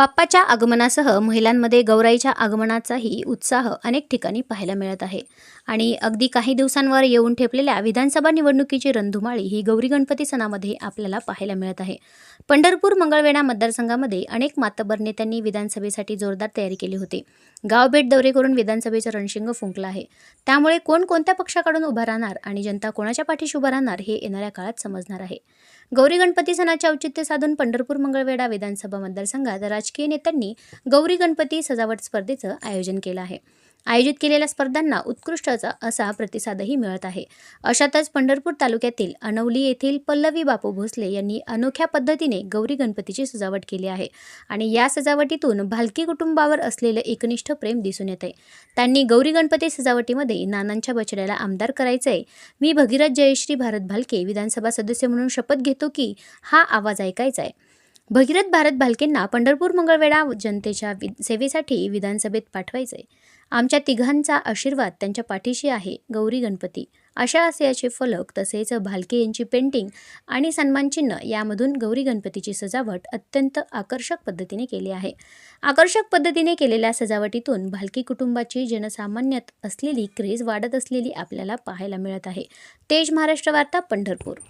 बाप्पाच्या आगमनासह महिलांमध्ये गौराईच्या आगमनाचाही उत्साह अनेक ठिकाणी पाहायला मिळत आहे. आणि अगदी काही दिवसांवर येऊन ठेपलेल्या विधानसभा निवडणुकीची रणधुमाळी ही गौरी गणपती सणामध्ये आपल्याला पाहायला मिळत आहे. पंढरपूर मंगळवेढा मतदारसंघामध्ये अनेक मातबर नेत्यांनी विधानसभेसाठी जोरदार तयारी केली होती. गाव भेट दौरे करून विधानसभेचं रणशिंग फुंकलं आहे. त्यामुळे कोण कोणत्या पक्षाकडून उभा राहणार आणि जनता कोणाच्या पाठीशी उभा राहणार हे येणाऱ्या काळात समजणार आहे. गौरी गणपती सणाचे औचित्य साधून पंढरपूर मंगळवेढा विधानसभा मतदारसंघात राजकीय नेत्यांनी गौरी गणपती सजावट स्पर्धेचं आयोजन केलं आहे. आयोजित केलेल्या स्पर्धांना उत्कृष्ट असा प्रतिसादही मिळत आहे. अशातच पंढरपूर तालुक्यातील अनवली येथील पल्लवी बापू भोसले यांनी अनोख्या पद्धतीने गौरी गणपतीची सजावट केली आहे आणि या सजावटीतून भालकी कुटुंबावर असलेलं एकनिष्ठ प्रेम दिसून येते. त्यांनी गौरी गणपती सजावटीमध्ये नानांच्या बछड्याला आमदार करायचंय. मी भगीरथ जयश्री भारत भालके विधानसभा सदस्य म्हणून शपथ घेतो की हा आवाज ऐकायचा आहे भगीरथ भारत भालकेंना पंढरपूर मंगळवेढा जनतेच्या वि सेवेसाठी विधानसभेत पाठवायचे. आमच्या तिघांचा आशीर्वाद त्यांच्या पाठीशी आहे गौरी गणपती. अशा आशयाचे फलक तसेच भालके यांची पेंटिंग आणि सन्मानचिन्ह यामधून गौरी गणपतीची सजावट अत्यंत आकर्षक पद्धतीने केली आहे. आकर्षक पद्धतीने केलेल्या सजावटीतून भालकी कुटुंबाची जनसामान्यात असलेली क्रेज वाढत असलेली आपल्याला पाहायला मिळत आहे. तेज महाराष्ट्र वार्ता पंढरपूर.